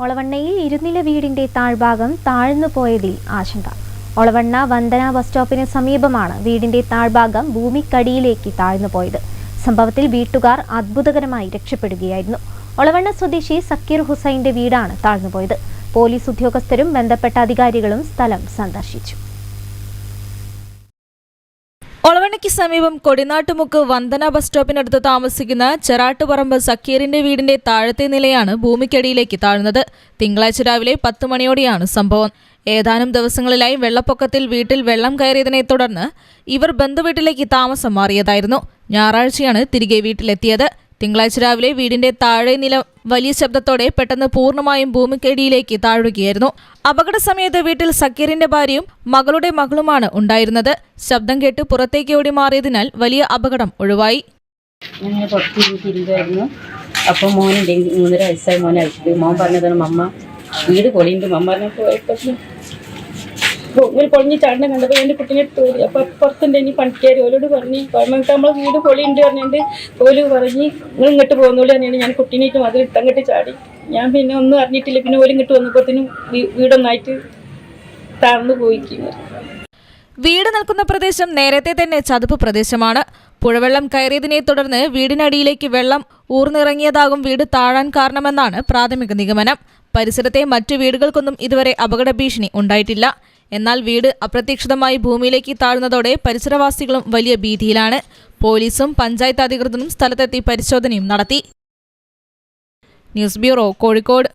ഒളവണ്ണയിൽ ഇരുനില വീടിന്റെ താഴ്ഭാഗം താഴ്ന്നു പോയതിൽ ആശങ്ക. ഒളവണ്ണ വന്ദന ബസ് സ്റ്റോപ്പിന് സമീപമാണ് വീടിന്റെ താഴ്ഭാഗം ഭൂമിക്കടിയിലേക്ക് താഴ്ന്നു പോയത്. സംഭവത്തിൽ വീട്ടുകാർ അത്ഭുതകരമായി രക്ഷപ്പെടുകയായിരുന്നു. ഒളവണ്ണ സ്വദേശി സക്കീർ ഹുസൈന്റെ വീടാണ് താഴ്ന്നുപോയത് പോലീസ് ഉദ്യോഗസ്ഥരും ബന്ധപ്പെട്ട അധികാരികളും സ്ഥലം സന്ദർശിച്ചു. ഒളവണ്ണയ്ക്ക് സമീപം കൊടിനാട്ടുമുക്ക് വന്ദന ബസ് സ്റ്റോപ്പിനടുത്ത് താമസിക്കുന്ന ചെറാട്ടുപറമ്പ് സക്കീറിന്റെ വീടിന്റെ താഴത്തെ നിലയാണ് ഭൂമിക്കടിയിലേക്ക് താഴ്ന്നത്. തിങ്കളാഴ്ച രാവിലെ പത്ത് മണിയോടെയാണ് സംഭവം. ഏതാനും ദിവസങ്ങളിലായി വെള്ളപ്പൊക്കത്തിൽ വീട്ടിൽ വെള്ളം കയറിയതിനെ തുടർന്ന് ഇവർ ബന്ധുവീട്ടിലേക്ക് താമസം മാറിയതായിരുന്നു. ഞായറാഴ്ചയാണ് തിരികെ വീട്ടിലെത്തിയത്. തിങ്കളാഴ്ച രാവിലെ വീടിന്റെ താഴെ നില വലിയ ശബ്ദത്തോടെ പെട്ടെന്ന് പൂർണമായും ഭൂമിക്കടിയിലേക്ക് താഴുകയായിരുന്നു. അപകട സമയത്ത് വീട്ടിൽ സക്കീറിന്റെ ഭാര്യയും മകളുടെ മകളുമാണ് ഉണ്ടായിരുന്നത്. ശബ്ദം കേട്ട് പുറത്തേക്ക് ഓടി മാറിയതിനാൽ വലിയ അപകടം ഒഴിവായി. ഞങ്ങൾ മോനുണ്ട് മൂന്നര വയസ്സായ മോനെ അയച്ചിട്ട്. മോൻ പറഞ്ഞതാണ് മമ്മ വീട് പൊളിയുണ്ട് മമ്മ പറഞ്ഞപ്പോൾ ഒരു പൊളിഞ്ഞ് ചാടണം കണ്ടപ്പോൾ എന്റെ കുട്ടീനെ എടുത്ത് ഓടി അപ്പോൾ ഇനി പണിക്കാർ ഓലോട് പറഞ്ഞ് നമുക്ക് നമ്മളെ വീട് പൊളിയുണ്ട് പറഞ്ഞിട്ട് ഓൽ പറഞ്ഞ് നിങ്ങൾ ഇങ്ങോട്ട് പോകുന്നോളൂ തന്നെയാണ് ഞാൻ കുട്ടീനായിട്ട് മതിൽ ഇട്ടങ്ങോട്ട് ചാടി. ഞാൻ പിന്നെ ഒന്നും അറിഞ്ഞിട്ടില്ല. പിന്നെ ഓൽ ഇങ്ങോട്ട് വന്നപ്പോഴത്തേനും വീടൊന്നായിട്ട് താഴ്ന്നു പോയിക്കുന്നു വീട് നിൽക്കുന്ന പ്രദേശം നേരത്തെ തന്നെ ചതുപ്പ് പ്രദേശമാണ്. പുഴവെള്ളം കയറിയതിനെ തുടർന്ന് വീടിനടിയിലേക്ക് വെള്ളം ഊർന്നിറങ്ങിയതാകും വീട് താഴാൻ കാരണമെന്നാണ് പ്രാഥമിക നിഗമനം. പരിസരത്തെ മറ്റു വീടുകൾക്കൊന്നും ഇതുവരെ അപകട ഭീഷണി ഉണ്ടായിട്ടില്ല. എന്നാൽ വീട് അപ്രതീക്ഷിതമായി ഭൂമിയിലേക്ക് താഴ്ന്നതോടെ പരിസരവാസികളും വലിയ ഭീതിയിലാണ്. പോലീസും പഞ്ചായത്ത് അധികൃതരും സ്ഥലത്തെത്തി പരിശോധനയും നടത്തി. News bureau Kozhikode.